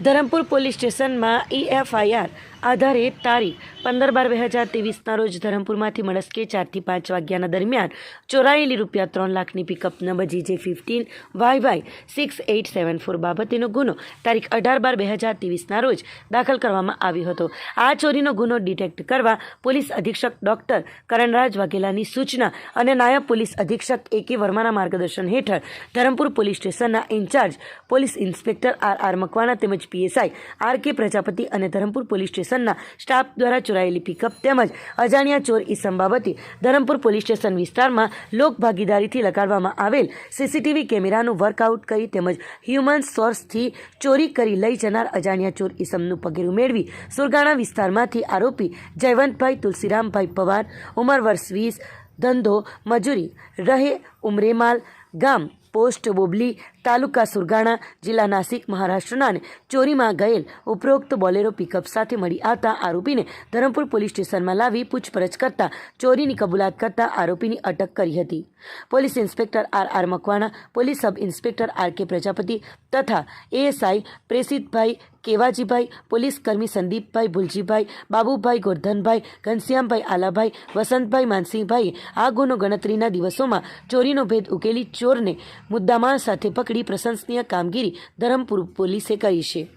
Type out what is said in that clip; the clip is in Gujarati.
ધરમપુર પોલીસ સ્ટેશનમાં ઈએફઆઈઆર આધારે તારીખ પંદર બાર બે હજાર ત્રેવીસના રોજ ધરમપુરમાંથી મળસ્કે ચારથી પાંચ વાગ્યાના દરમિયાન ચોરાયેલી રૂપિયા ત્રણ લાખની pickup number GJ fifteen Y Y six eight seven four બાબતેનો ગુનો તારીખ અઢાર બાર બે હજાર ત્રેવીસના રોજ દાખલ કરવામાં આવ્યો હતો. આ ચોરીનો ગુનો ડિટેક્ટ કરવા પોલીસ અધિક્ષક ડોક્ટર કરણરાજ વાઘેલાની સૂચના અને નાયબ પોલીસ અધિક્ષક એ કે વર્માના માર્ગદર્શન હેઠળ ધરમપુર પોલીસ સ્ટેશનના incharge police inspector R R Makwana તેમજ પીએસઆઈ આર કે પ્રજાપતિ અને ધરમપુર પોલીસ સ્ટેશનના સ્ટાફ દ્વારા ચોરાયેલી પિકઅપ તેમજ અજાણ્યા ચોર ઈસમ બાબતે ધરમપુર પોલીસ સ્ટેશન વિસ્તારમાં લોકભાગીદારીથી લગાડવામાં આવેલ સીસીટીવી કેમેરાનું વર્કઆઉટ કરી તેમજ હ્યુમન સોર્સથી ચોરી કરી લઈ જનાર અજાણ્યા ચોર ઈસમનું પગેરું મેળવી સુરગાણા વિસ્તારમાંથી આરોપી જયવંતભાઈ તુલસીરામભાઈ પવાર, ઉંમર વર્ષ વીસ, ધંધો, મજૂરી, રહે ઉમરેમાલ, ગામ, પોસ્ટ બોબલી તાલુકા સુરગાણા જિલ્લા નાસિક મહારાષ્ટ્રના ચોરીમાં ગયેલ ઉપરોક્ત બોલેરો પિકઅપ સાથે મળી આવતા આરોપીને ધરમપુર પોલીસ સ્ટેશનમાં લાવી પૂછપરછ કરતા ચોરીની કબૂલાત કરતા આરોપીની અટક કરી હતી. Police inspector R R Makwana, police sub inspector R K Prajapati તથા એએસઆઈ પ્રેસિતભાઈ કેવાજીભાઈ, પોલીસ કર્મી સંદીપભાઈ ભુલજીભાઈ, બાબુભાઈ ગોરધનભાઈ, ઘનશ્યામભાઈ આલાભાઈ, વસંતભાઈ માનસિંહભાઈએ આ ગુનો ગણતરીના દિવસોમાં ચોરીનો ભેદ ઉકેલી ચોરને મુદ્દામાલ સાથે પકડી પ્રશંસનીય કામગીરી ધરમપુર પોલીસે કરી છે.